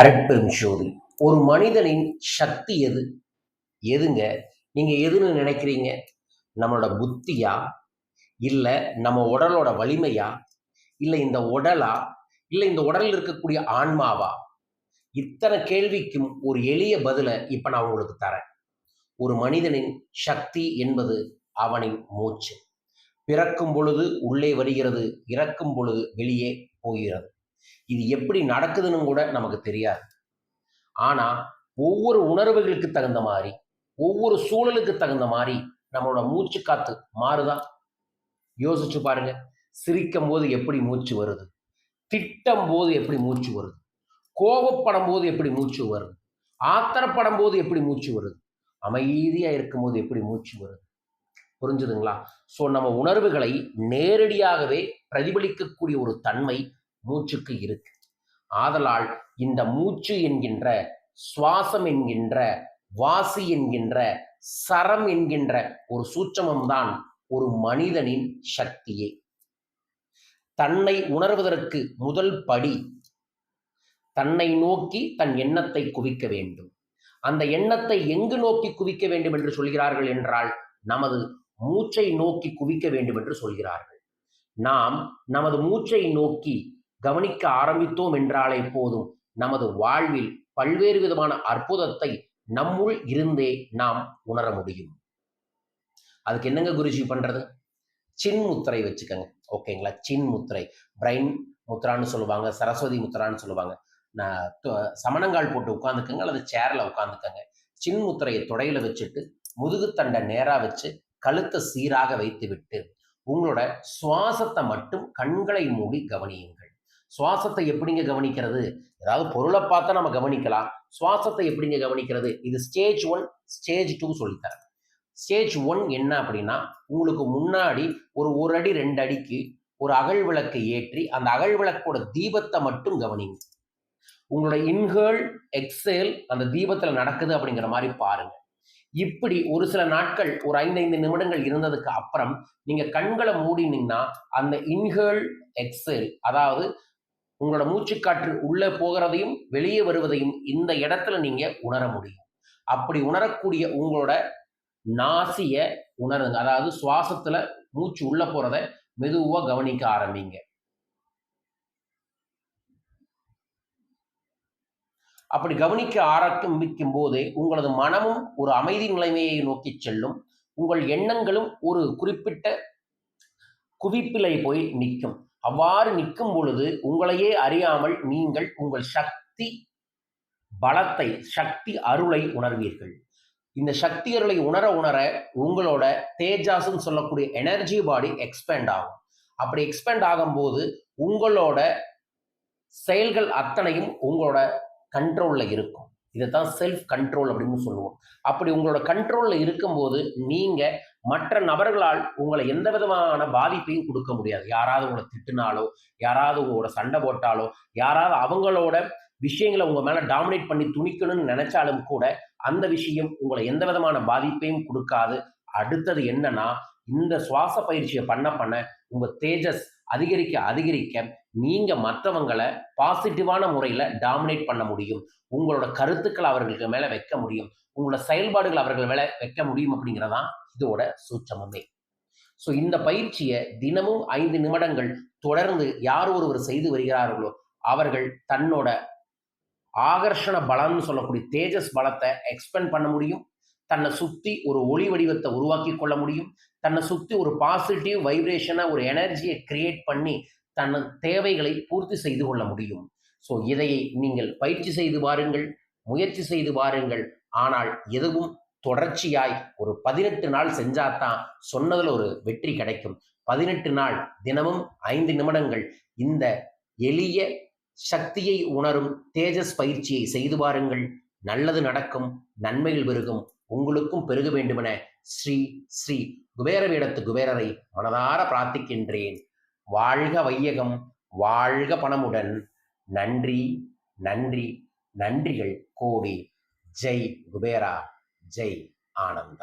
அருட்பெரும் ஜோதி ஒரு மனிதனின் சக்தி எது? எதுங்க? நீங்க எதுன்னு நினைக்கிறீங்க? நம்மளோட புத்தியா? இல்ல நம்ம உடலோட வலிமையா? இல்ல இந்த உடலா? இல்ல இந்த உடலில் இருக்கக்கூடிய ஆன்மாவா? இத்தனை கேள்விக்கும் ஒரு எளிய பதிலை இப்ப நான் உங்களுக்கு தரேன். ஒரு மனிதனின் சக்தி என்பது அவனின் மூச்சு. பிறக்கும் பொழுது உள்ளே வருகிறது இறக்கும் பொழுது வெளியே போகிறது. இது எப்படி நடக்குதுன்னு கூட நமக்கு தெரியாது. ஆனா ஒவ்வொரு உணர்வுகளுக்கு தகுந்த மாதிரி ஒவ்வொரு சூழலுக்கு தகுந்த மாதிரி நம்மளோட மூச்சு காத்து மாறுதா? யோசிச்சு பாருங்க. சிரிக்கும் போது எப்படி மூச்சு வருது? திட்டம் போது எப்படி மூச்சு வருது? கோபப்படும் போது எப்படி மூச்சு வருது? ஆத்திரப்படும் போது எப்படி மூச்சு வருது? அமைதியா இருக்கும்போது எப்படி மூச்சு வருது? புரிஞ்சுதுங்களா? ஸோ நம்ம உணர்வுகளை நேரடியாகவே பிரதிபலிக்கக்கூடிய ஒரு தன்மை மூச்சுக்கு இருக்கு. ஆதலால் இந்த மூச்சு என்கின்ற சுவாசம் என்கின்ற வாசி என்கின்ற சரம் என்கின்ற ஒரு சூட்சமம் தான் ஒரு மனிதனின் சக்தியே. தன்னை உணர்வதற்கு முதல் படி தன்னை நோக்கி தன் எண்ணத்தை குவிக்க வேண்டும். அந்த எண்ணத்தை எங்கு நோக்கி குவிக்க வேண்டும் என்று சொல்கிறார்கள் என்றால் நமது மூச்சை நோக்கி குவிக்க வேண்டும் என்று சொல்கிறார்கள். நாம் நமது மூச்சை நோக்கி கவனிக்க ஆரம்பித்தோம் என்றாலே போதும். நமது வாழ்வில் பல்வேறு விதமான அற்புதத்தை நம்முள் இருந்தே நாம் உணர முடியும். அதுக்கு என்னங்க குருஜி பண்றது? சின் முத்திரை வச்சுக்கோங்க. ஓகேங்களா? சின் முத்திரை. பிரைன் முத்திரான்னு சொல்லுவாங்க சரஸ்வதி முத்திரான்னு சொல்லுவாங்க. நான் சமணங்கால் போட்டு உட்காந்துக்கோங்க அல்லது சேர்ல உட்காந்துக்கோங்க சின் முத்திரையை தொடையில வச்சுட்டு முதுகுத்தண்டை நேரா வச்சு கழுத்தை சீராக வைத்து விட்டு உங்களோட சுவாசத்தை மட்டும் கண்களை மூடி கவனியுங்கள். சுவாசத்தை எப்படிங்க கவனிக்கிறது? ஏதாவது பொருளை பார்த்தா நம்ம கவனிக்கலாம். சுவாசத்தை எப்படிங்க கவனிக்கிறது? இது ஸ்டேஜ் ஒன் ஸ்டேஜ் டூ சொல்லித்தரேன். ஸ்டேஜ் ஒன் என்ன அப்படின்னா உங்களுக்கு முன்னாடி ஒரு ஒரு அடி ரெண்டு அடிக்கு ஒரு அகல் விளக்கை ஏற்றி அந்த அகல் விளக்கோட தீபத்தை மட்டும் கவனிங்க. உங்களோட இன்ஹேல் எக்ஸேல் அந்த தீபத்தில் நடக்குது அப்படிங்கிற மாதிரி பாருங்க. இப்படி ஒரு சில நாட்கள் ஒரு ஐந்தைந்து நிமிடங்கள் இருந்ததுக்கு அப்புறம் நீங்க கண்களை மூடினீங்கன்னா அந்த இன்ஹேல் எக்ஸேல் அதாவது உங்களோட மூச்சுக்காற்று உள்ளே போகிறதையும் வெளியே வருவதையும் இந்த இடத்துல நீங்கள் உணர முடியும். அப்படி உணரக்கூடிய உங்களோட நாசிய உணருங்க அதாவது சுவாசத்தில் மூச்சு உள்ளே போகிறத மெதுவாக கவனிக்க ஆரம்பிங்க. அப்படி கவனிக்க ஆரம்பிக்கும் போதே உங்களது மனமும் ஒரு அமைதி நிலைமையை நோக்கி செல்லும். உங்கள் எண்ணங்களும் ஒரு குறிப்பிட்ட குவிப்பிலை போய் நிற்கும். அவ்வாறு நிற்கும் பொழுது உங்களையே அறியாமல் நீங்கள் உங்கள் சக்தி பலத்தை சக்தி அருளை உணர்வீர்கள். இந்த சக்தி அருளை உணர உணர உங்களோட தேஜாஸ்ன்னு சொல்லக்கூடிய எனர்ஜி பாடி எக்ஸ்பேண்ட் ஆகும். அப்படி எக்ஸ்பேண்ட் ஆகும்போது உங்களோட செயல்கள் அத்தனையும் உங்களோட கண்ட்ரோலில் இருக்கும். இதை தான் செல்ஃப் கண்ட்ரோல் அப்படின்னு சொல்லுவோம். அப்படி உங்களோட கண்ட்ரோலில் இருக்கும்போது நீங்கள் மற்ற நபர்களால் உங்களை எந்த விதமான பாதிப்பையும் கொடுக்க முடியாது. யாராவது உங்களை திட்டினாலோ யாராவது உங்களோட சண்டை போட்டாலோ யாராவது அவங்களோட விஷயங்களை உங்க மேல டாமினேட் பண்ணி துணிக்கணும்னு நினைச்சாலும் கூட அந்த விஷயம் உங்களை எந்த விதமான பாதிப்பையும் கொடுக்காது. அடுத்தது என்னன்னா இந்த சுவாச பயிற்சியை பண்ண பண்ண உங்க தேஜஸ் அதிகரிக்க அதிகரிக்க நீங்க மற்றவங்களை பாசிட்டிவான முறையில டாமினேட் பண்ண முடியும். உங்களோட கருத்துக்களை அவர்களுக்கு மேல வைக்க முடியும். உங்களோட செயல்பாடுகள் அவர்கள் மேல வைக்க முடியும் அப்படிங்கிறதான் இதோட சூட்சமமே. ஸோ இந்த பயிற்சியை தினமும் ஐந்து நிமிடங்கள் தொடர்ந்து யார் ஒருவர் செய்து வருகிறார்களோ அவர்கள் தன்னோட ஆகர்ஷண பலம்னு சொல்லக்கூடிய தேஜஸ் பலத்தை எக்ஸ்பெண்ட் பண்ண முடியும். தன்னை சுற்றி ஒரு ஒளி வடிவத்தை உருவாக்கி கொள்ள முடியும். தன்னை சுற்றி ஒரு பாசிட்டிவ் வைப்ரேஷனை ஒரு எனர்ஜியை கிரியேட் பண்ணி தன் தேவைகளை பூர்த்தி செய்து கொள்ள முடியும். ஸோ இதை நீங்கள் பயிற்சி செய்து பாருங்கள் முயற்சி செய்து பாருங்கள் ஆனால் எதுவும் தொடர்ச்சியாய் ஒரு பதினெட்டு நாள் செஞ்சாதான் சொன்னதில் ஒரு வெற்றி கிடைக்கும். பதினெட்டு நாள் தினமும் ஐந்து நிமிடங்கள் இந்த எளிய சக்தியை உணரும் தேஜஸ் பயிற்சியை செய்து பாருங்கள் நல்லது நடக்கும் நன்மைகள் பெருகும். உங்களுக்கும் பெருக வேண்டுமென ஸ்ரீ ஸ்ரீ குபேர வேடத்து குபேரரை மனதார பிரார்த்திக்கின்றேன். வாழ்க வையகம் வாழ்க பணமுடன். நன்றி நன்றி நன்றிகள் கோடி. ஜெய் குபேரா ஜெய் ஆனந்தா.